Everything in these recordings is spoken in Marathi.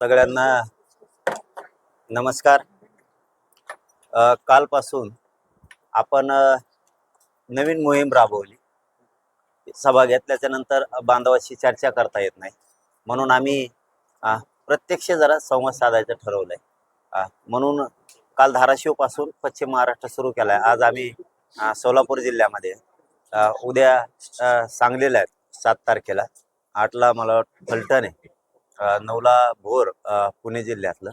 सगळ्यांना नमस्कार. कालपासून आपण नवीन मोहीम राबवली. सभा घेतल्याच्या नंतर बांधवाशी चर्चा करता येत नाही. म्हणून आम्ही प्रत्यक्ष जरा संवाद साधायचं ठरवलंय. म्हणून काल धाराशिवपासून पश्चिम महाराष्ट्र सुरू केलाय. आज आम्ही सोलापूर जिल्ह्यामध्ये उद्या सांगलीला आहेत सात तारखेला. आठला मला वाटतं फलटण आहे. नऊला भोर पुणे जिल्ह्यातलं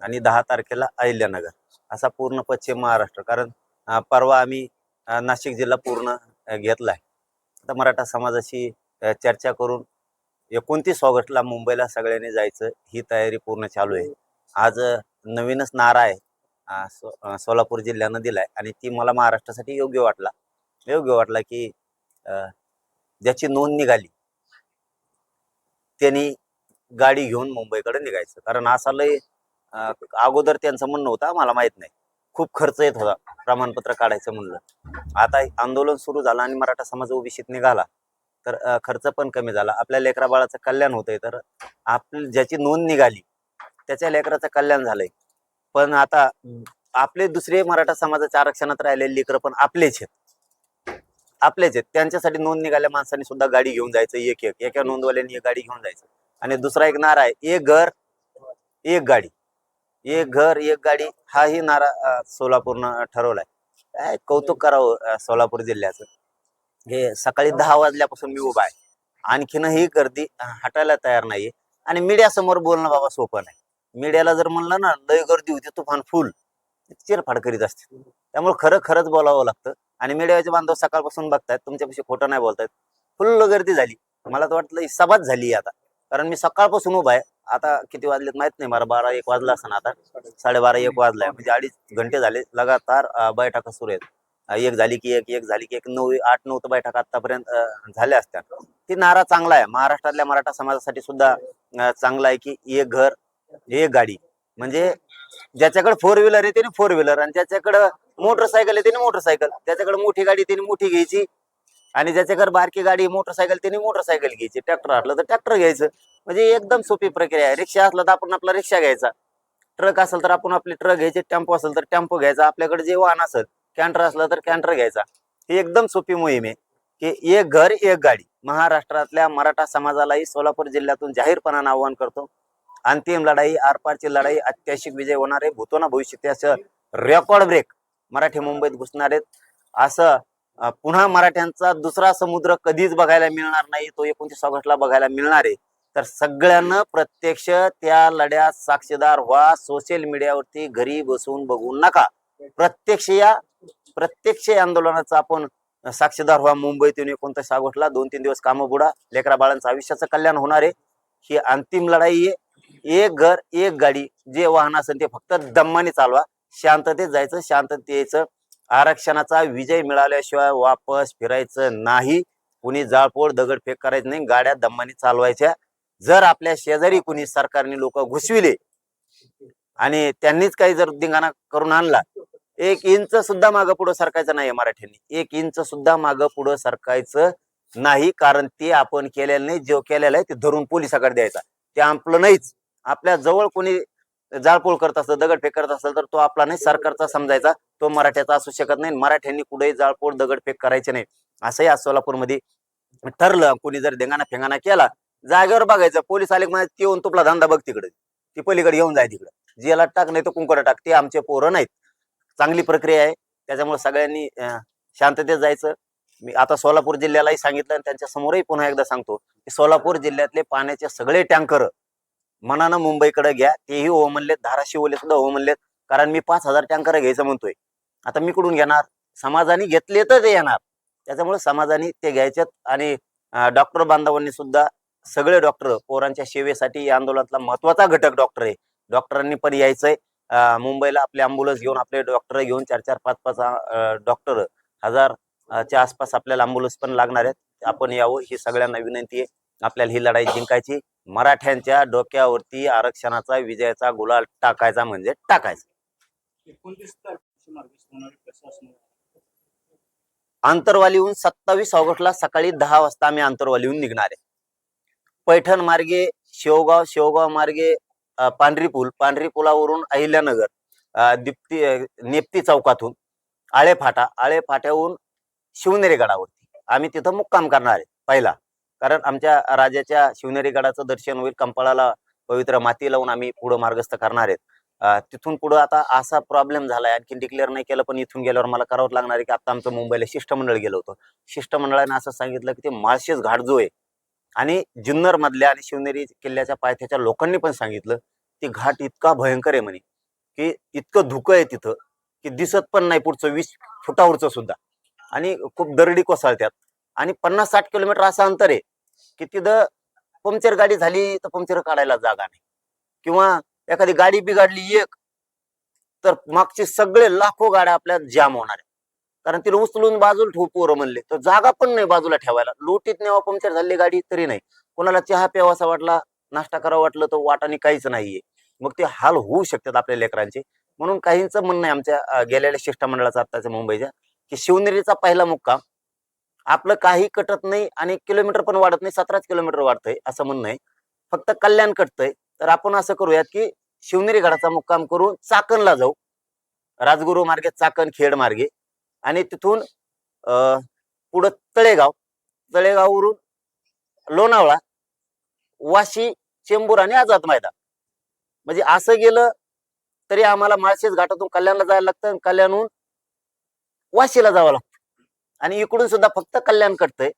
आणि दहा तारखेला अहिल्यानगर. असा पूर्ण पश्चिम महाराष्ट्र. कारण परवा आम्ही नाशिक जिल्हा पूर्ण घेतला घेतलाय. आता मराठा समाजाशी चर्चा करून एकोणतीस ऑगस्टला मुंबईला सगळ्यांनी जायचं ही तयारी पूर्ण चालू आहे. आज नवीनच नारा आहे सो- सोलापूर जिल्ह्यानं दिलाय आणि ती मला महाराष्ट्रासाठी योग्य वाटला. योग्य वाटला की ज्याची नोंद निघाली त्यांनी गाडी घेऊन मुंबईकडे निघायचं. कारण असा लय अगोदर त्यांचं म्हणणं होतं मला माहीत नाही. खूप खर्च येत होता प्रमाणपत्र काढायचं म्हणलं. आता आंदोलन सुरू झालं आणि मराठा समाज ओबीसीत निघाला. तर खर्च पण कमी झाला. आपल्या लेकरा बाळाचं कल्याण होतंय. तर आपली ज्याची नोंद निघाली त्याच्या लेकराचं कल्याण झालंय. पण आता आपले दुसरे मराठा समाजाच्या आरक्षणात राहिलेले लेकरं पण आपलेच आहेत. आपलेच आहेत. त्यांच्यासाठी नोंद निघाल्या माणसांनी सुद्धा गाडी घेऊन जायचं. एक एक. एका नोंदवाल्यांनी एक गाडी घेऊन जायचं. आणि दुसरा एक नारा आहे एक घर एक गाडी एक घर एक गाडी हाही नारा सोलापूरनं ठरवलाय. काय कौतुक करावं सोलापूर जिल्ह्याचं. हे सकाळी दहा वाजल्यापासून मी उभा आहे. आणखीन ही गर्दी हटायला तयार नाहीये. आणि मीडिया समोर बोलणं बाबा सोपं नाही. मीडियाला जर म्हणलं ना लय गर्दी होती तुफान फुल. चिरफाड करीत असते त्यामुळे खरं खरंच बोलावं लागतं. आणि मीडियाचे बांधव सकाळपासून बघतायत तुमच्यापाशी खोटं नाही बोलतायत. फुल्ल गर्दी झाली. मला तर वाटलं ही सभाच झाली आता. कारण मी सकाळपासून उभा आहे. आता किती वाजलेत माहीत नाही मला बारा एक वाजला असं आता. साडेबारा एक वाजलाय म्हणजे अडीच घंटे झाले. लगातार बैठका सुरू आहेत. एक झाली की एक एक झाली की एक नऊ आठ नऊ तर बैठका आतापर्यंत झाल्या असत्या. ती नारा चांगला आहे. महाराष्ट्रातल्या मराठा समाजासाठी सुद्धा चांगला आहे की एक घर एक गाडी. म्हणजे ज्याच्याकडे फोर व्हीलर आहे त्याने फोर व्हीलर आणि ज्याच्याकडे मोटरसायकल आहे त्याने मोटरसायकल त्याच्याकडे मोठी गाडी त्याने मोठी घ्यायची. आणि ज्याच्याकडे बारकी गाडी मोटरसायकल त्याने मोटरसायकल घ्यायची ट्रॅक्टर असलं तर ट्रॅक्टर घ्यायचं. म्हणजे एकदम सोपी प्रक्रिया आहे. रिक्षा असला तर आपण आपला रिक्षा घ्यायचा. ट्रक असेल तर आपण आपली ट्रक घ्यायचे टेम्पो असेल तर टेम्पो घ्यायचा. आपल्याकडे जे वाहन असेल कॅन्टर असलं तर कॅन्टर घ्यायचा. ही एकदम सोपी मोहीम आहे की एक घर एक गाडी. महाराष्ट्रातल्या मराठा समाजालाही सोलापूर जिल्ह्यातून जाहीरपणानं आवाहन करतो. अंतिम लढाई आरपारची लढाई अत्याशिक विजय होणार आहे. भूतोना भविष्य त्याचं रेकॉर्ड ब्रेक मराठी मुंबईत घुसणार आहेत. असं पुन्हा मराठ्यांचा दुसरा समुद्र कधीच बघायला मिळणार नाही तो एकोणतीस ऑगस्टला बघायला मिळणार आहे. तर सगळ्यांना प्रत्यक्ष त्या लढ्यात साक्षीदार व्हा सोशल मीडियावरती घरी बसून बघू नका. प्रत्यक्ष या प्रत्यक्ष या आंदोलनाचा आपण साक्षीदार व्हा. मुंबईतून एकोणतीस ऑगस्टला दोन तीन दिवस कामं बुडा. लेकरा बाळांचं आयुष्याचं कल्याण होणार आहे. ही अंतिम लढाई आहे. एक घर एक गाडी जे वाहन असेल ते फक्त दम्माने चालवा. शांततेत जायचं शांततेत यायचं. आरक्षणाचा विजय मिळाल्याशिवाय वापस फिरायचं नाही. कुणी जाळपोळ दगडफेक करायचं नाही गाड्या दम्माने चालवायच्या. जर आपल्या शेजारी कुणी सरकारने लोक घुसविले आणि त्यांनीच काही जर धिंगाणा करून आणला एक इंच सुद्धा मागं पुढं सरकायचं नाही मराठ्यांनी. एक इंच सुद्धा मागं पुढं सरकायचं नाही कारण ते आपण केलेलं नाही जो केलेला आहे ते धरून पोलिसाकडे द्यायचा. ते आपलं नाहीच. आपल्या जवळ कोणी जाळपोळ करत असेल दगडफेक करत असेल तर तो आपला नाही सरकारचा समजायचा. तो मराठ्याचा असू शकत नाही मराठ्यांनी कुठेही जाळपोळ दगडफेक करायचे नाही. असंही आज सोलापूरमध्ये ठरलं. कोणी जर देंगाणा फेंगाना केला जागेवर बघायचं. पोलीस आले म्हणजे ती येऊन तुपला धंदा बघ तिकडे. ती पलीकडे येऊन जाय तिकडे. जेला टाक नाही तर कुंकड टाक. ते आमचे पोरं नाहीत. चांगली प्रक्रिया आहे. त्याच्यामुळे सगळ्यांनी शांततेत जायचं. मी आता सोलापूर जिल्ह्यालाही सांगितलं आणि त्यांच्या समोरही पुन्हा एकदा सांगतो की सोलापूर जिल्ह्यातले पाण्याचे सगळे टँकर मनानं मुंबईकडे घ्या. तेही हो म्हणलेत धाराशिवले सुद्धा हो म्हणलेत. कारण मी पाच हजार टँकर घ्यायचं म्हणतोय. आता मी कुठून घेणार? समाजाने घेतले तर ते येणार. त्याच्यामुळे समाजाने ते घ्यायच्यात आणि डॉक्टर बांधवांनी सुद्धा सगळे डॉक्टर पोरांच्या सेवेसाठी या आंदोलनातला महत्त्वाचा घटक डॉक्टर आहे. डॉक्टरांनी पण यायचंय. मुंबईला आपले अँब्युलन्स घेऊन आपले डॉक्टर घेऊन चार चार पाच पाच डॉक्टर हजार च्या आसपास आपल्याला अँब्युलन्स पण लागणार आहेत. आपण यावं ही सगळ्यांना विनंती आहे. आपल्याला ही लढाई जिंकायची. मराठ्यांच्या डोक्यावरती आरक्षणाचा विजयाचा गुलाल टाकायचा म्हणजे टाकायचा. आंतरवालीहून सत्तावीस ऑगस्टला सकाळी दहा वाजता आम्ही आंतरवालीहून निघणार आहे. पैठण मार्गे शेवगाव शेवगाव मार्गे पांढरी पूल पांढरी पुलावरून अहिल्यानगर दीप्ती नेप्ती चौकातून आळे फाटा आळे फाट्याहून शिवनेरी गडावरती. आम्ही तिथं मुक्काम करणार आहे पहिला. कारण आमच्या राजाच्या शिवनेरी गडाचं दर्शन होईल कंपाळाला पवित्र माती लावून आम्ही पुढं मार्गस्थ करणार आहेत. तिथून पुढं आता असा प्रॉब्लेम झालाय आणखी डिक्लेअर नाही केलं पण इथून गेल्यावर मला करावं लागणार आहे की आता आमचं मुंबईला शिष्टमंडळ गेलं होतं. शिष्टमंडळाने असं सांगितलं की ते माळशेज घाट जो आहे आणि जुन्नर मधल्या आणि शिवनेरी किल्ल्याच्या पायथ्याच्या लोकांनी पण सांगितलं की घाट इतका भयंकर आहे म्हणे की इतकं धुकं आहे तिथं की दिसत पण नाही पुढचं वीस फुटावरचं सुद्धा. आणि खूप दरडी कोसळत्यात आणि पन्नास साठ किलोमीटर असं अंतर आहे की तिथं पंक्चर गाडी झाली तर पंक्चर काढायला जागा नाही. किंवा एखादी गाडी बिघडली एक तर मागचे सगळे लाखो गाड्या आपल्या जाम होणार आहे कारण तिला उचलून बाजूला ठेवू पोरं म्हणले तर जागा पण नाही बाजूला ठेवायला. लोटीत नेवा पंक्चर झाली गाडी तरी नाही. कोणाला चहा प्यावासा वाटला नाश्ता करावा वाटलं तर वाटाने काहीच नाहीये. मग ते हाल होऊ शकतात आपल्या लेकरांचे. म्हणून काहींचं म्हणणं आहे आमच्या गेलेल्या शिष्टमंडळाचं आत्ताच्या मुंबईच्या की शिवनेरीचा पहिला मुक्काम आपलं काही कटत नाही आणि किलोमीटर पण वाढत नाही सतराच किलोमीटर वाढतंय असं म्हणणं आहे. फक्त कल्याण कटतंय. तर आपण असं करूयात की शिवनेरी गडाचा मुक्काम करून चाकणला जाऊ. राजगुरू मार्गे चाकण खेड मार्गे. आणि तिथून पुढं तळेगाव. तळेगाववरून लोणावळा वाशी चेंबूर आणि आझाद मैदान. म्हणजे असं गेलं तरी आम्हाला माळशेज घाटातून कल्याणला जायला लागतं आणि कल्याणहून वाशीला जावं लागतं. आणि इकडून सुद्धा फक्त कल्याण कटतंय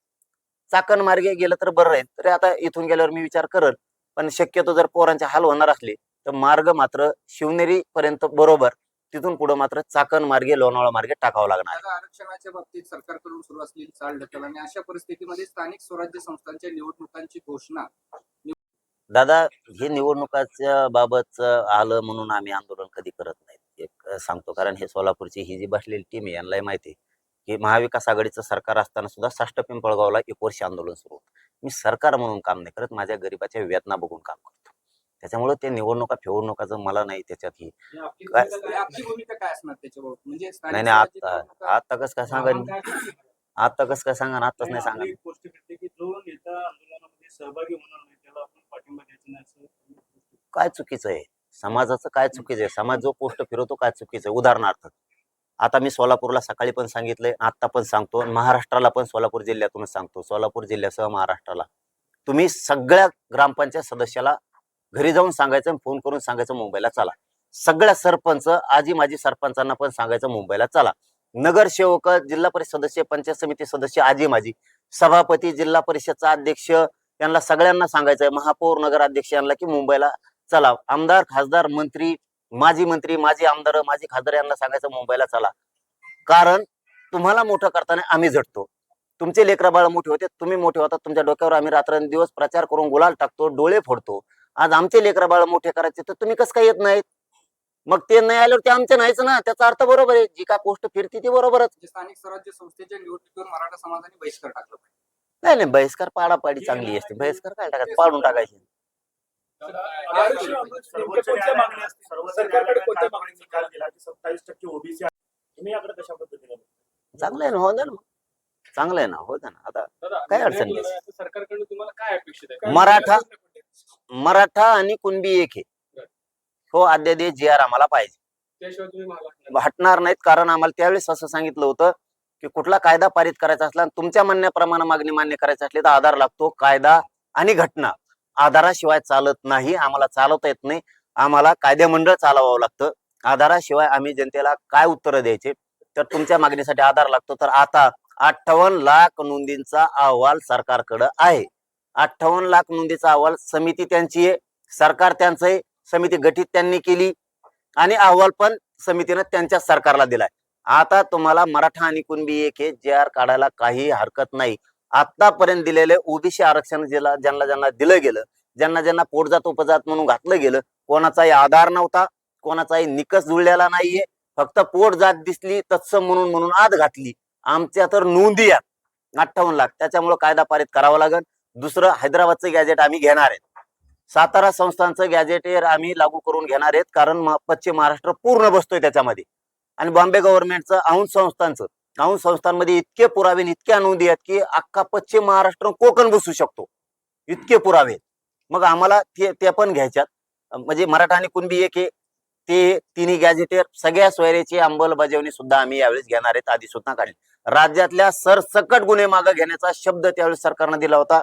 चाकण मार्गे गेलं तर बरं राहील तरी आता इथून गेल्यावर मी विचार करल पण शक्यतो जर पोरांचे हाल होणार असले तर मार्ग मात्र शिवनेरी पर्यंत बरोबर तिथून पुढे मात्र चाकण मार्गे लोणावळा मार्गे टाकावं लागणार आरक्षणाच्या बाबतीत सरकारकडून सुरू असलेली चाल ढकल आणि अशा परिस्थितीमध्ये स्थानिक स्वराज्य संस्थांच्या निवडणुकांची घोषणा. दादा हे निवडणुकाच्या बाबत आलं म्हणून आम्ही आंदोलन कधी करत नाही एक सांगतो. कारण हे सोलापूरची ही जी बसलेली टीम आहे यांनाही माहिती की महाविकास आघाडीचं सरकार असताना सुद्धा साष्ट पिंपळगावला एक वर्ष आंदोलन सुरू होतं. मी सरकार म्हणून काम नाही करत माझ्या गरीबाच्या वेदना बघून काम करतो. त्याच्यामुळे ते निवडणुका फेवडणुकाचं मला नाही त्याच्यात ही म्हणजे नाही नाही आता आता कसं काय सांगा? आता कसं काय सांगा आताच नाही सांगा काय चुकीचं आहे? समाजाचं काय चुकीचं आहे? समाज जो पोस्ट फिरवतो काय चुकीचं आहे? उदाहरणार्थ आता मी सोलापूरला सकाळी पण सांगितलंय आता पण सांगतो महाराष्ट्राला पण सोलापूर जिल्ह्यातूनच सांगतो. सोलापूर जिल्ह्यासह महाराष्ट्राला. तुम्ही सगळ्या ग्रामपंचायत सदस्याला घरी जाऊन सांगायचं फोन करून सांगायचं मुंबईला चला. सगळ्या सरपंच आजी माजी सरपंचांना पण सांगायचं मुंबईला चला. नगरसेवक जिल्हा परिषद सदस्य पंचायत समिती सदस्य आजी माजी सभापती जिल्हा परिषदचा अध्यक्ष यांना सगळ्यांना सांगायचंय महापौर नगर अध्यक्ष यांना की मुंबईला चला. आमदार खासदार मंत्री माजी मंत्री माजी आमदार माजी खासदार यांना सांगायचं मुंबईला चला. कारण तुम्हाला मोठं करताना आम्ही झटतो. तुमचे लेकरा बाळ मोठे होते तुम्ही मोठे होतात तुमच्या डोक्यावर आम्ही रात्रंदिवस प्रचार करून गुलाल टाकतो डोळे फोडतो. आज आमचे लेकरा बाळ मोठे करायचे तर तुम्ही कसं काय येत नाहीत? मग ते नाही आल्यावर ते आमचे नाहीच ना. त्याचा अर्थ बरोबर आहे. जी काय पोस्ट फिरती ती बरोबरच. स्थानिक स्वराज्य संस्थेच्या निवडणुकीवर मराठा समाजाने बहिष्कार टाकला नाही नाही बहिष्कार पाडापाडी चांगली असते. बहिष्कार काय टाकायचं? पाडून टाकायचे. चांगलं आहे ना हो ना. चांगलं आहे ना हो ना आता काय अडचण नाही. घेण्याचं सरकारकडून तुम्हाला काय अपेक्षित आहे? मराठा- मराठा आणि कुणबी एक आहे. हो अध्यादेश जी आर आम्हाला पाहिजे. हटणार नाहीत कारण आम्हाला त्यावेळेस असं सांगितलं होतं की कुठला कायदा पारित करायचा असला आणि तुमच्या म्हणण्याप्रमाणे मागणी मान्य करायची असली तर आधार लागतो कायदा आणि घटना. आधाराशिवाय चालत नाही आम्हाला चालवता येत नाही आम्हाला कायदेमंडळ चालवावं लागतं. आधाराशिवाय आम्ही जनतेला काय उत्तरं द्यायचे? तर तुमच्या मागणीसाठी आधार लागतो. तर आता अठ्ठावन्न लाख नोंदींचा अहवाल सरकारकडं आहे. अठ्ठावन्न लाख नोंदीचा अहवाल समिती त्यांची आहे. सरकार त्यांचं आहे समिती गठीत त्यांनी केली. आणि अहवाल पण समितीनं त्यांच्या सरकारला दिलाय. आता तुम्हाला मराठा आणि कुणबी एक हे जे आर काढायला काही हरकत नाही. आतापर्यंत दिलेले ओबीसी आरक्षण ज्याला ज्यांना ज्यांना दिलं गेलं ज्यांना ज्यांना पोटजात उपजात म्हणून घातलं गेलं कोणाचाही आधार नव्हता कोणाचाही निकष जुळलेला नाहीये. फक्त पोट जात दिसली तत्सम म्हणून म्हणून आत घातली. आमच्या तर नोंदी आहेत. अठ्ठावन्न लाख. त्याच्यामुळे कायदा पारित करावा लागेल. दुसरं हैदराबादचं गॅजेट आम्ही घेणार आहेत. सातारा संस्थांचं गॅजेट आम्ही लागू करून घेणार आहेत. कारण पश्चिम महाराष्ट्र पूर्ण बसतोय त्याच्यामध्ये. आणि बॉम्बे गव्हर्नमेंटचं औंध संस्थांचं. नाहून संस्थांमध्ये इतके पुरावे आणि इतक्या नोंदी आहेत की अख्खा पश्चिम महाराष्ट्र कोकण बसू शकतो. इतके पुरावे मग आम्हाला ते ते पण घ्यायच्यात. म्हणजे मराठा आणि कुणबी एक ते तिन्ही गॅजेटेर सगळ्या सोयऱ्याची अंमलबजावणी सुद्धा आम्ही यावेळेस घेणार आहेत. सुद्धा काढली. राज्यातल्या सरसकट गुन्हे मागे घेण्याचा शब्द त्यावेळेस सरकारनं दिला होता.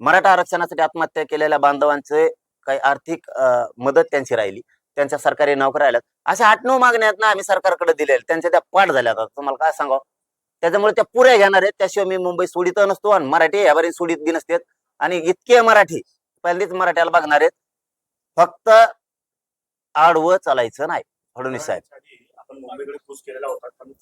मराठा आरक्षणासाठी आत्महत्या केलेल्या बांधवांचे काही आर्थिक मदत त्यांची राहिली. त्यांच्या सरकारी नोकऱ्या आल्यात. अशा आठ नऊ मागण्या आहेत ना आम्ही सरकारकडे दिलेल्या. त्यांच्या त्या पाठ झाल्या आता. तुम्हाला काय सांगावं? त्याच्यामुळे त्या पुऱ्या घेणार आहेत. त्याशिवाय मी मुंबई सोडित नसतो आणि मराठी यावर सोडित बी नसतात आणि इतके मराठी पहिलीच मराठ्याला बघणार आहेत. फक्त आडवं चालायचं नाही फडणवीस साहेब. आपण मुंबईकडे क्रूज केलेला होता. पण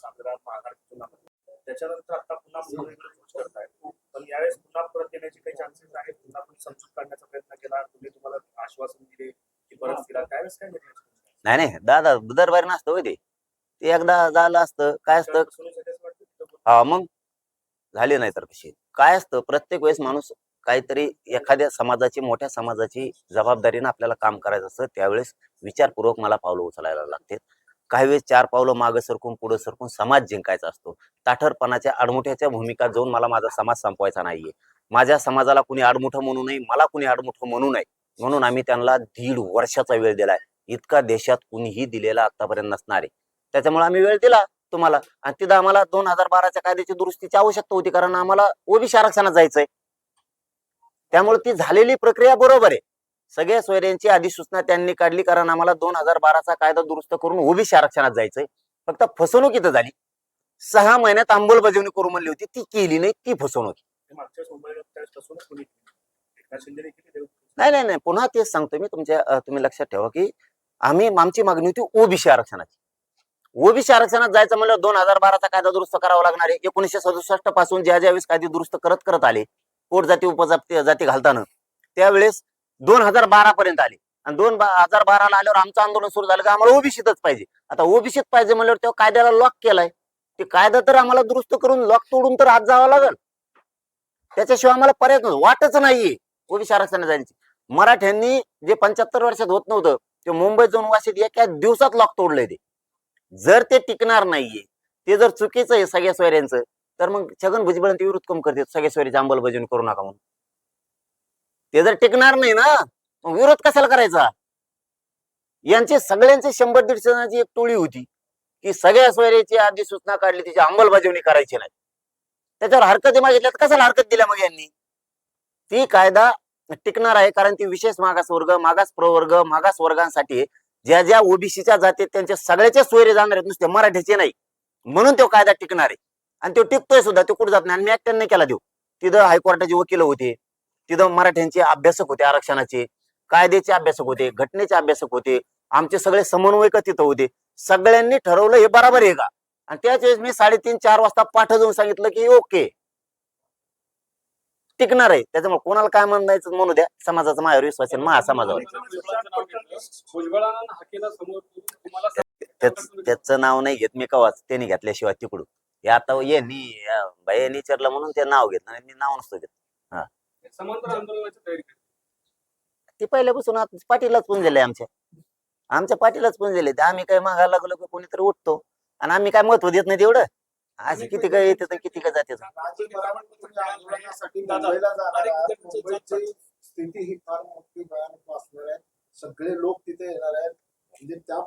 त्याच्यानंतर आता पुन्हा मुंबईकडे क्रूज करताय. पण यावेळेस पुन्हा परत येण्याचे काही चान्सेस आहेत? पुन्हा आपण समजूत काढण्याचा प्रयत्न केला. तुम्ही तुम्हाला आश्वासन दिले. परत फिरा त्यावेळेस काय निर्णय घेतला? नाही नाही. दादा दरबारी नसतं होय ते. ते एकदा झालं असतं. काय असतं? हा मग झाले नाही तर कशी काय असतं? प्रत्येक वेळेस माणूस काहीतरी एखाद्या समाजाची मोठ्या समाजाची जबाबदारीनं आपल्याला काम करायचं असतं. त्यावेळेस विचारपूर्वक मला पावलं उचलायला लागते काही वेळेस चार पावलं मागं सरकून पुढे सरकून समाज जिंकायचा असतो. ताठरपणाच्या आडमुठ्याच्या भूमिका जाऊन मला माझा समाज संपवायचा नाहीये. माझ्या समाजाला कुणी आडमुठं म्हणू नये मला कुणी आडमुठं म्हणू नये. म्हणून आम्ही त्यांना दीड वर्षाचा वेळ दिलाय. इतका देशात कुणीही दिलेला आतापर्यंत नसणार आहे. त्याच्यामुळे आम्ही वेळ दिला तुम्हाला. आणि तिथं आम्हाला दोन हजार बाराच्या कायद्याची दुरुस्तीची आवश्यकता होती कारण आम्हाला ओबीसी आरक्षणात जायचंय. त्यामुळे ती झालेली प्रक्रिया बरोबर आहे. सगळ्या सोयऱ्यांची अधिसूचना त्यांनी काढली कारण आम्हाला दोन हजार बाराचा कायदा दुरुस्त करून ओबीसी आरक्षणात जायचंय. फक्त फसवणूक इथं झाली. सहा महिन्यात अंमलबजावणी करू म्हणली होती. ती केली नाही ती फसवणूक नाही नाही नाही. पुन्हा तेच सांगतो मी तुमच्या तुम्ही लक्षात ठेवा की आम्ही आमची मागणी होती ओबीसी आरक्षणाची. ओबीसी आरक्षणात जायचं म्हणलं दोन हजार बाराचा कायदा दुरुस्त करावा लागणार आहे. एकोणीशे सदुसष्टपासून ज्या ज्यावेळेस कायदे दुरुस्त करत करत आले पोट जाती उपजाती जाती घालताना त्यावेळेस दोन हजार बारा पर्यंत आले. आणि दोन हजार बाराला आल्यावर आमचं आंदोलन सुरू झालं की आम्हाला ओबीसीतच पाहिजे. आता ओबीसीत पाहिजे म्हणल्यावर तेव्हा कायद्याला लॉक केलाय. ते कायदा तर आम्हाला दुरुस्त करून लॉक तोडून तर आज जावं लागेल. त्याच्याशिवाय आम्हाला पर्याय वाटच नाहीये. ओबीसी आरक्षणात जायची. मराठ्यांनी जे पंच्याहत्तर वर्षात होत नव्हतं ते मुंबईत जाऊन वाशीत एका दिवसात लॉक तोडलंय ते. जर ते टिकणार नाहीये ते जर चुकीचं आहे सगळ्या सोयऱ्यांचं तर मग छगन भुजबळांचे विरोध कम करतात सगळ्या सोयरीची अंमलबजावणी करू नका म्हणून. ते जर टिकणार नाही ना मग विरोध कशाला करायचा? यांचे सगळ्यांचे शंभर दीडशे जणांची एक टोळी होती की सगळ्या सोयऱ्याची आधी सूचना काढली तिची अंमलबजावणी करायची नाही. त्याच्यावर हरकती मागितल्या तर कशाला हरकत दिल्या मग यांनी? ती कायदा टिकणार आहे. कारण ती विशेष मागास वर्ग मागास प्रवर्ग मागास वर्गांसाठी ज्या ज्या ओबीसीच्या जाती आहेत, त्यांच्या सगळ्याच्या सोयरे जाणार आहेत नुसते मराठीचे नाही. म्हणून तो कायदा टिकणार आहे. आणि तो टिकतोय सुद्धा तो कुठे जात नाही. आणि मी एकट्याने नाही केला देऊ. तिथं हायकोर्टाचे वकील होते. तिथं मराठ्यांचे अभ्यासक होते आरक्षणाचे. कायद्याचे अभ्यासक होते घटनेचे अभ्यासक होते. आमचे सगळे समन्वयक तिथं होते. सगळ्यांनी ठरवलं हे बरोबर आहे का? आणि त्याच वेळेस मी साडेतीन चार वाजता पाठ जाऊन सांगितलं की ओके. टिकणार आहे. त्याच्यामुळे कोणाला काय म्हणायचं म्हणू द्या. समाजाचा माझ्यावर विश्वास आहे महासमाजावर. त्याच त्याचं नाव नाही घेत मी कवाच. त्यांनी घेतल्याशिवाय तिकडून. हे आता यांनी यांनी विचारलं म्हणून ते नाव घेत नाही. मी नाव नसतो घेत. हा. ते पहिल्यापासून आता पण झाले आमच्या. आमच्या पाठीलाच पण झाले आम्ही काय मागायला लागलो कोणीतरी उठतो. आणि आम्ही काय महत्त्व देत नाही तेवढं. असे किती काय येते तर किती काय जाते राज्य बरोबर आंदोलनासाठी मुंबईला जाणार आहात. मुंबईची स्थिती ही फार मोठी भयानक असणार आहे. सगळे लोक तिथे येणार आहेत. म्हणजे त्या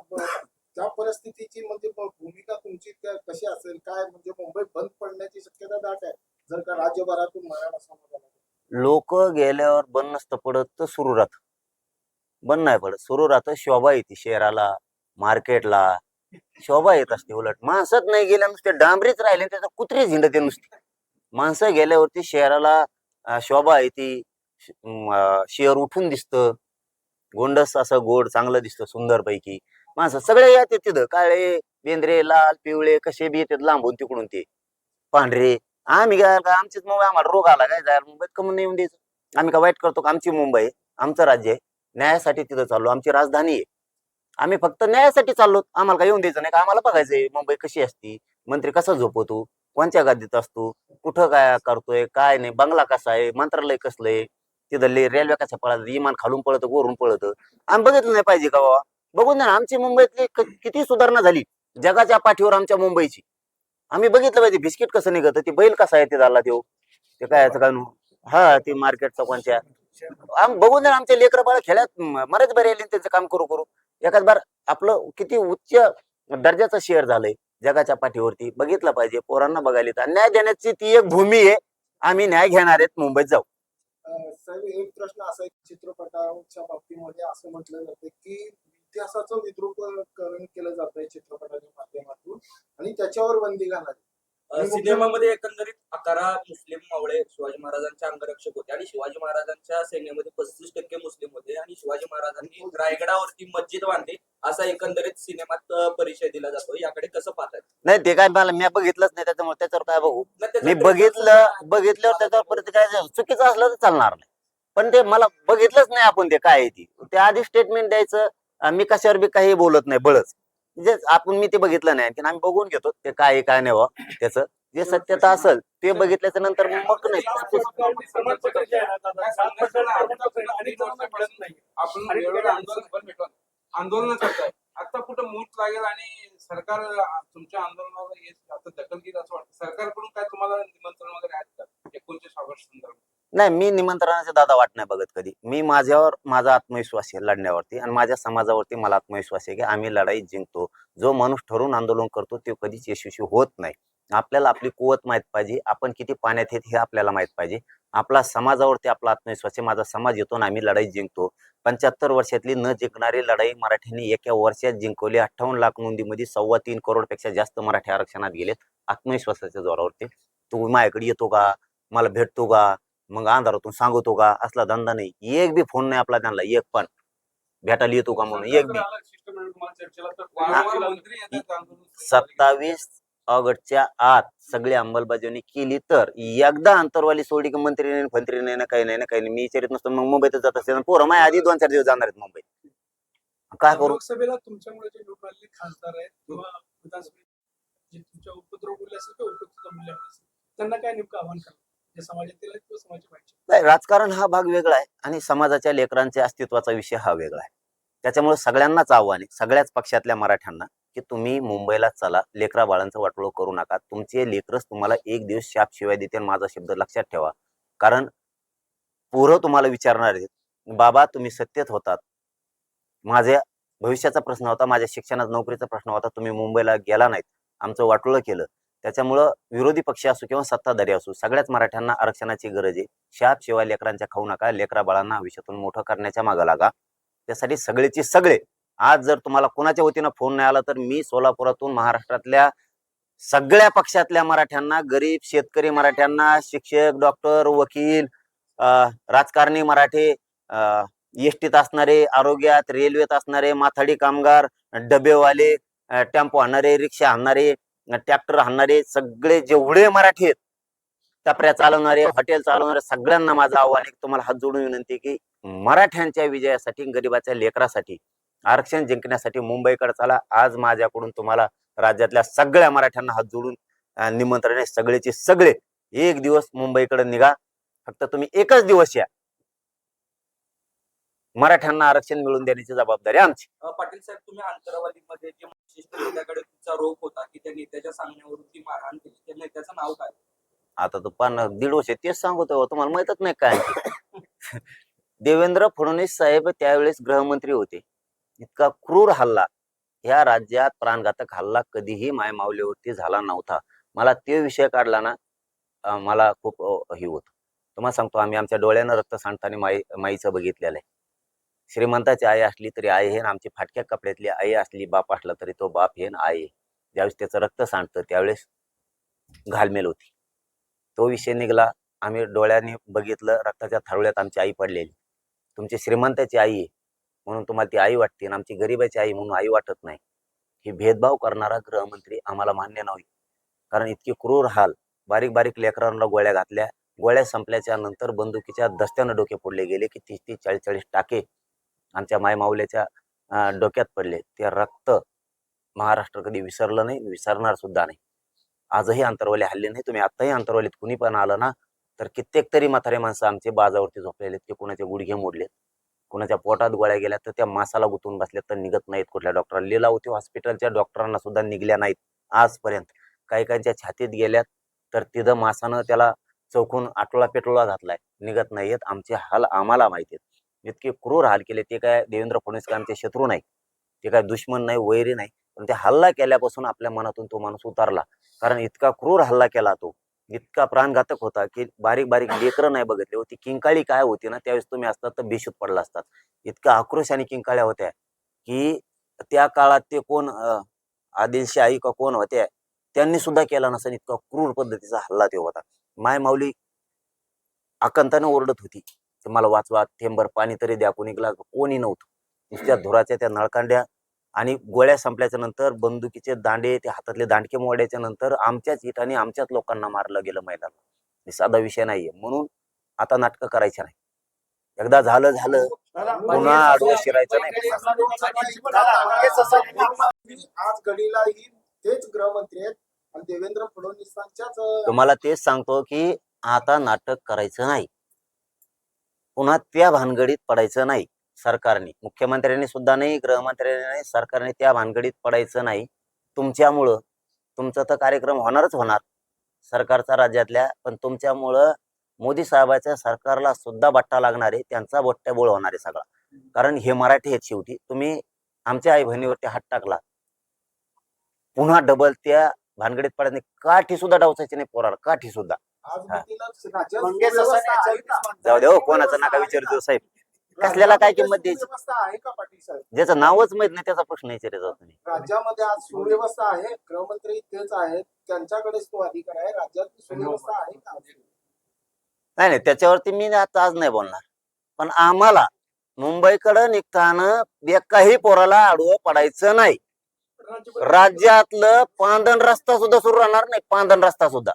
त्या परिस्थितीची म्हणजे भ- भूमिका तुमची कशी असेल? काय म्हणजे मुंबई बंद पडण्याची शक्यता दाट आहे. जर का राज्यभरातून मराठा समाजाला लोक गेल्यावर बंद नसतं पडत तर सुरू राहत. बंद नाही पडत. सुरू राहतं शोभा येते शहराला मार्केटला. शोभा येत असते उलट. माणसंच नाही गेल्या नुसते डांबरीच राहिले त्याचा कुत्री झिंडते नुसती. माणसं गेल्यावरती शहराला शोभा येते श- शहर उठून दिसतं. गोंडस असं गोड चांगलं दिसतं सुंदर पैकी माणसं सगळे येतात तिथं. काळे बेंद्रे लाल पिवळे कसे बी येतात लांबून तिकडून ते. पांढरे. आम्ही काय का आमचीच मुंबई आम्हाला रोग आला काय? जायला मुंबईत कमून नाही येऊन द्यायचं? आम्ही काय वाईट करतो का? आमची मुंबई आहे, आमचं राज्य आहे. न्यायासाठी तिथं चाललो. आमची राजधानी आहे. आम्ही फक्त न्यायासाठी चाललो. आम्हाला काय येऊन द्यायचं नाही का? आम्हाला बघायचंय मुंबई कशी असती? मंत्री कसा झोपवतो कोणत्या गादीत असतो? कुठं काय करतोय? काय नाही? बंगला कसा आहे? मंत्रालय कसलं आहे? तिथं रेल्वे कसा पळत इमान खालून पळतं वरून पळतं? आम्ही बघितलं नाही पाहिजे का बाबा? बघून द्या ना आमची मुंबईतली किती सुधारणा झाली. जगाच्या पाठीवर आमच्या मुंबईची. आम्ही बघितलं पाहिजे बिस्किट कसं निघत? ते बैल कसा आहे ते झाला देऊ ते काय याचं काय नु- हा ते मार्केटचा कोणत्या आम्ही बघून ना, आमचे लेकर बाळ खेळ्यात म- बरे त्यांचं काम करू करू. एखाद बार आपलं किती उच्च दर्जाचं शेअर झालंय जगाच्या पाठीवरती बघितलं पाहिजे पोरांना बघायला येतात न्याय देण्याची ती एक भूमी आहे. आम्ही न्याय घेणार आहेत मुंबईत जाऊ. साहेब एक प्रश्न असा आहे चित्रपटाच्या बाबतीमध्ये असं म्हटलं जातं की इतिहासाचं विद्रुपकरण केलं जात आहे चित्रपटाच्या माध्यमातून आणि त्याच्यावर बंदी घालावी सिनेमामध्ये एकंदरीत अकरा मुस्लिम मावळे शिवाजी महाराजांचे अंगरक्षक होते आणि शिवाजी महाराजांच्या सैन्यामध्ये पस्तीस टक्के मुस्लिम होते आणि शिवाजी महाराजांनी रायगडावरती मस्जिद बांधली असा एकंदरीत सिनेमात परिचय दिला जातो. याकडे कसं पाहतात नाही ते काय मला मी बघितलंच नाही त्याच्यामुळे त्याच्यावर काय बघू? मी बघितलं बघितल्यावर त्याच्यावर परत काय चुकीचं असलं तर चालणार नाही. पण ते मला बघितलंच नाही आपण ते काय आहे ती. ते आधी स्टेटमेंट द्यायचं मी कशावर बी काही बोलत नाही बळच. म्हणजे आपण मी ते बघितलं नाही आणखी आम्ही बघून घेतो ते काय आहे काय नाही व्हा त्याचं जे सत्यता असेल ते बघितल्याच्या नंतर मग नाही जे आंदोलन करताय आता कुठं मूठ लागेल आणि सरकार अं, तुमच्या आंदोलनावर येत आता दखल घेत असं वाटतं सरकारकडून काय तुम्हाला निमंत्रण वगैरे आहेत का एकोणतीस ऑगस्ट संदर्भात नाही मी निमंत्रणाचे दादा वाट नाही बघत कधी. मी माझ्यावर माझा आत्मविश्वास आहे लढण्यावरती आणि माझ्या समाजावरती मला आत्मविश्वास आहे की आम्ही लढाई जिंकतो. जो माणूस ठरवून आंदोलन करतो तो कधीच यशस्वी होत नाही. आपल्याला आपली कुवत माहीत पाहिजे. आपण किती पाण्यात येत हे आपल्याला माहीत पाहिजे. आपला समाजावरती आपला आत्मविश्वास आहे. माझा समाज येतो आणि आम्ही लढाई जिंकतो. पंच्याहत्तर वर्षातली न जिंकणारी लढाई मराठ्यांनी एका वर्षात जिंकवली. अठ्ठावन्न लाख नोंदीमध्ये सव्वा तीन करोडपेक्षा जास्त मराठी आरक्षणात गेलेत. आत्मविश्वासाच्या जोरावरती. तू माझ्याकडे येतो का? मला भेटतो का? मग अंधारातून सांगतो का? असला धंदा नाही. एक बी फोन नाही आपला त्यांना एक पण. भेटायला येतो का म्हणून? एक बी. सत्तावीस ऑगस्टच्या आत सगळी अंमलबजावणी केली तर एकदा अंतरवाली सोडी की मंत्री नाही फंत्री नाही ना काही नाही ना काही नाही. मी विचारित नसतो मग मुंबईतच जात असते पोरं माझ्या आधी दोन चार दिवस जाणार आहेत मुंबईत. काय करू? लोकसभेला तुमच्यामुळे जे लोक खासदार आहेत किंवा विधानसभेत जे तुमच्या उपद्रव बोलले असेल किंवा उपयुक्त मूल्य असेल त्यांना काय नेमकं आव्हान करा नाही राजकारण हा भाग वेगळा आहे आणि समाजाच्या लेकरांच्या अस्तित्वाचा विषय हा वेगळा आहे. त्याच्यामुळे सगळ्यांनाच आव्हान आहे सगळ्याच पक्षातल्या मराठ्यांना की तुम्ही मुंबईला चला लेकरा बाळांचं वाटोळं करू नका. तुमचे लेकरच तुम्हाला एक दिवस शाप शिवाय देते माझा शब्द लक्षात ठेवा. कारण पोरं तुम्हाला विचारणार आहेत बाबा तुम्ही सत्यत होतात. माझ्या भविष्याचा प्रश्न होता माझ्या शिक्षणात नोकरीचा प्रश्न होता तुम्ही मुंबईला गेला नाहीत. आमचं वाटोळं केलं. त्याच्यामुळं विरोधी पक्ष असो किंवा सत्ताधारी असो सगळ्याच मराठ्यांना आरक्षणाची गरज आहे. शाप शिवाय लेकरांच्या खाऊ नका लेकरा बाळांना आयुष्यातून मोठं करण्याच्या मागं लागा. त्यासाठी सगळेचे सगळे आज जर तुम्हाला कोणाच्या वतीनं फोन नाही आला तर मी सोलापुरातून महाराष्ट्रातल्या सगळ्या पक्षातल्या मराठ्यांना गरीब शेतकरी मराठ्यांना शिक्षक डॉक्टर वकील राजकारणी मराठे एस टीत असणारे आरोग्यात रेल्वेत असणारे माथाडी कामगार डबेवाले टेम्पो आणणारे रिक्षा आणणारे ट्रॅक्टर हाणणारे सगळे जेवढे मराठी आहेत टपऱ्या चालवणारे हॉटेल चालवणारे सगळ्यांना माझं आव्हान आहे तुम्हाला हात जोडून विनंती की मराठ्यांच्या विजयासाठी गरिबाच्या लेकरासाठी आरक्षण जिंकण्यासाठी मुंबईकडे चला. आज माझ्याकडून तुम्हाला राज्यातल्या सगळ्या मराठ्यांना हात जोडून निमंत्रण आहे. सगळेचे सगळे एक दिवस मुंबईकडे निघा. फक्त तुम्ही एकच दिवस या. मराठ्यांना आरक्षण मिळवून देण्याची जबाबदारी आमची. पाटील साहेब तुम्ही अंतरावलीमध्ये जे विशिष्ट नेत्याकडे तुमचा रोप होता की त्या नेत्याच्या सांगण्यावरून ती मारहाण केली त्या नेत्याचं नाव काय? आता तो पान दीड वर्ष तेच सांगतो तुम्हाला माहितच नाही काय. देवेंद्र फडणवीस साहेब त्यावेळेस गृहमंत्री होते. इतका क्रूर हल्ला. ह्या राज्यात प्राणघातक हल्ला कधीही माय माऊलीवरती झाला नव्हता. मला ते विषय काढला ना मला खूप हे होत. तुम्हाला सांगतो आम्ही आमच्या डोळ्यानं रक्त सांडताना माई माईचं बघितलेलं आहे. श्रीमंताची आई असली तरी आई हे आणि आमची फाटक्या कपड्यातली आई असली बाप असला तरी तो बाप हे ना आई आहे. ज्यावेळेस त्याचं रक्त सांडतं त्यावेळेस घालमेल होती. तो विषय निघाला. आम्ही डोळ्याने बघितलं रक्ताच्या थारोळ्यात आमची आई पडलेली. तुमची श्रीमंताची आई आहे म्हणून तुम्हाला ती आई वाटते आणि आमची गरिबाची आई म्हणून आई वाटत नाही. ही भेदभाव करणारा गृहमंत्री आम्हाला मान्य नव्हती कारण इतकी क्रूर हाल. बारीक बारीक लेकरांना गोळ्या घातल्या. गोळ्या संपल्याच्या नंतर बंदुकीच्या दस्त्यानं डोके फोडले गेले की तीस तीस चाळीस चाळीस टाके आमच्या मायमाऊल्याच्या डोक्यात पडले. ते रक्त महाराष्ट्र कधी विसरलं नाही विसरणार सुद्धा नाही. आजही अंतरवाले हल्ले नाही. तुम्ही आत्ताही अंतरवालीत कुणी पण आलं ना तर कित्येक तरी म्हातारे माणसं आमचे बाजावरती झोपलेले आहेत. की कुणाचे गुडघे मोडलेत कुणाच्या पोटात गोळ्या गेल्या तर त्या मासाला गुतून बसल्यात तर निघत नाहीत कुठल्या डॉक्टरला लिलावती हॉस्पिटलच्या डॉक्टरांना सुद्धा निघल्या नाहीत आजपर्यंत. काही काहींच्या छातीत गेल्यात तर तिथं मासानं त्याला चौकून आटोळा पेटोळा घातलाय. निघत नाहीयेत. आमचे हाल आम्हाला माहिती आहेत. इतके क्रूर हाल केले. ते काय देवेंद्र फडणवीस शत्रू नाही ते काय दुश्मन नाही वैरी नाही. पण ते हल्ला केल्यापासून आपल्या मनातून तो माणूस उतारला. कारण इतका क्रूर हल्ला केला तो. इतका प्राणघातक होता की बारीक बारीक लेकरं नाही बघितले होती. किंकाळी काय होती ना त्यावेळेस तुम्ही असतात तर बेशुद्ध पडला असतात. इतका आक्रोश आणि किंकाळ्या होत्या की त्या काळात ते कोण आदिलशाही का कोण होत्या त्यांनी सुद्धा केला नसेल. इतका क्रूर पद्धतीचा हल्ला ते होता. माय माऊली आकंताने ओरडत होती. की मला वाचवा थेंबर पाणी तरी द्या. कोणी ग्लास कोणी नव्हतं. नुसत्या धुराच्या त्या नळकांड्या आणि गोळ्या संपल्याच्या नंतर बंदुकीचे दांडे ते हातातले दांडके मोडायच्या नंतर आमच्याच हिटाने आमच्याच लोकांना मारलं गेलं मैदानात. हे साधा विषय नाहीये. म्हणून आता नाटकं करायचे नाही. एकदा झालं झालं. पुन्हा आडवं शिरायचं नाही. आज घडीलाही तेच गृहमंत्री आहेत आणि देवेंद्र फडणवीसांच्याच तुम्हाला तेच सांगतो की आता नाटक करायचं नाही. पुन्हा त्या भानगडीत पडायचं नाही सरकारने. मुख्यमंत्र्यांनी सुद्धा नाही गृहमंत्र्यांनी नाही सरकारने त्या भानगडीत पडायचं नाही. तुमच्यामुळं तुमचा तर कार्यक्रम होणारच होणार सरकारचा राज्यातल्या पण तुमच्यामुळं मोदी साहेबाच्या सरकारला सुद्धा बट्टा लागणार आहे त्यांचा बोट्ट्याबोळ होणार आहे सगळा. कारण हे मराठी आहेत शेवटी. तुम्ही आमच्या आई बहिणीवरती हात टाकला. पुन्हा डबल त्या भानगडीत पडायचं नाही काठी सुद्धा डावसायची नाही पोराला काठी सुद्धा जाऊ दे हो कोणाचं नका विचारू साहेब. कसल्याला काय किंमत द्यायची? ज्याचं नावच माहीत नाही त्याचा प्रश्न विचारायचा तुम्ही. राज्यामध्ये आज सुव्यवस्था आहे गृहमंत्री तेच आहेत त्यांच्याकडेच तो अधिकार आहे राज्यात सुव्यवस्था आहे का? नाही नाही त्याच्यावरती मी आता आज नाही बोलणार. पण आम्हाला मुंबईकडे निघताना एकाही पोराला आडवं पडायचं नाही. राज्यातलं पांदन रस्ता सुद्धा सुरू राहणार नाही पांदन रस्ता सुद्धा.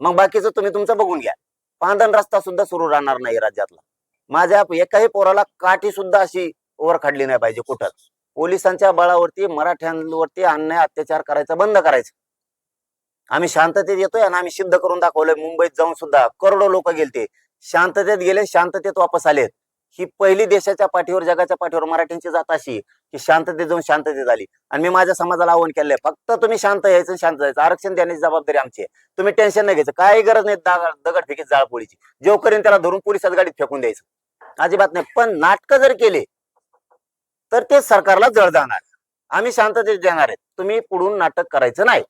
मग बाकीचं तुम्ही तुमचं बघून घ्या. पांदन रस्ता सुद्धा सुरू राहणार नाही राज्यातला. माझ्या एकाही पोराला काठी सुद्धा अशी वर काढली नाही पाहिजे कुठं. पोलिसांच्या बळावरती मराठ्यांवरती अन्याय अत्याचार करायचा बंद करायचं. आम्ही शांततेत येतोय आणि आम्ही सिद्ध करून दाखवलंय. मुंबईत जाऊन सुद्धा करोडो लोक गेलते. शांततेत गेले शांततेत वापस आलेत. ही पहिली देशाच्या पाठीवर जगाच्या पाठीवर मराठ्यांची जात अशी की शांततेत जाऊन शांततेत झाली आणि मी माझ्या समाजाला आव्हान केलंय फक्त तुम्ही शांत यायचं शांत जायचं. आरक्षण देण्याची जबाबदारी आमची आहे. तुम्ही टेन्शन नाही घ्यायचं. काही गरज नाही दगड फेकीत जाळपोळीची. जेव करीन त्याला धरून पोलिसात गाडीत फेकून द्यायचं. अजिबात नाही. पण नाटकं जर केले तर ते सरकारला जळ जाणार. आम्ही शांततेत देणार आहेत. तुम्ही पुढून नाटक करायचं नाही.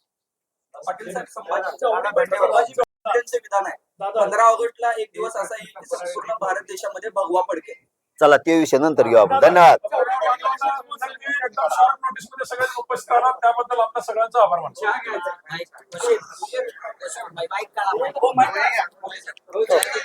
पंधरा ऑगस्टला एक दिवस असा येईल की संपूर्ण भारत देशामध्ये भगवा पडके. चला ते विषय नंतर घेऊ आपण. धन्यवाद. सगळ्यांनी उपस्थित राहणार त्याबद्दल आपल्या सगळ्यांचा आभार मानतो हो, आहे.